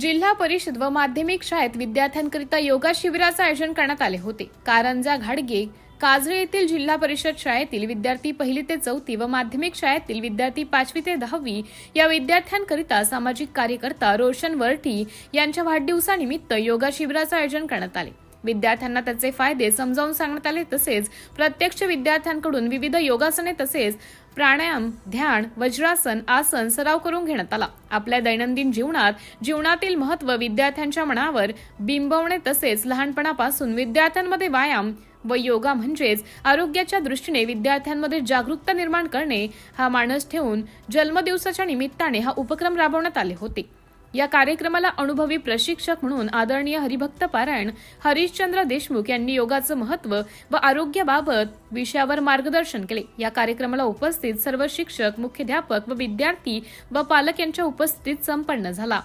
जिल्हा परिषद व माध्यमिक शाळेत विद्यार्थ्यांकरिता योगा शिबिराचे आयोजन करण्यात आले होते. कारंजा घाडगे काजळे येथील जिल्हा परिषद शाळेतील विद्यार्थी पहिली ते चौथी व माध्यमिक शाळेतील विद्यार्थी पाचवी ते दहावी या विद्यार्थ्यांकरिता सामाजिक कार्यकर्ता रोशन वरठी यांच्या वाढदिवसानिमित्त योगा शिबिराचे आयोजन करण्यात आले. विद्यार्थ्यांना त्याचे फायदे समजावून सांगण्यात आले तसेच प्रत्यक्ष विद्यार्थ्यांकडून विविध योगासने तसेच प्राणायाम ध्यान वज्रासन आसन सराव करून घेण्यात आला. आपल्या दैनंदिन जीवनात जीवनातील महत्त्व विद्यार्थ्यांच्या मनावर बिंबवणे तसेच लहानपणापासून विद्यार्थ्यांमध्ये व्यायाम व योगा म्हणजेच आरोग्याच्या दृष्टीने विद्यार्थ्यांमध्ये जागरूकता निर्माण करणे हा मानस ठेवून जन्मदिवसाच्या निमित्ताने हा उपक्रम राबवण्यात आले होते. या कार्यक्रमाला अनुभवी प्रशिक्षक म्हणून आदरणीय हरिभक्त पारायण हरिश्चंद्र देशमुख यांनी योगाचं महत्त्व व आरोग्याबाबत विषयावर मार्गदर्शन केले. या कार्यक्रमाला उपस्थित सर्व शिक्षक मुख्याध्यापक व विद्यार्थी व पालक यांच्या उपस्थितीत संपन्न झाला.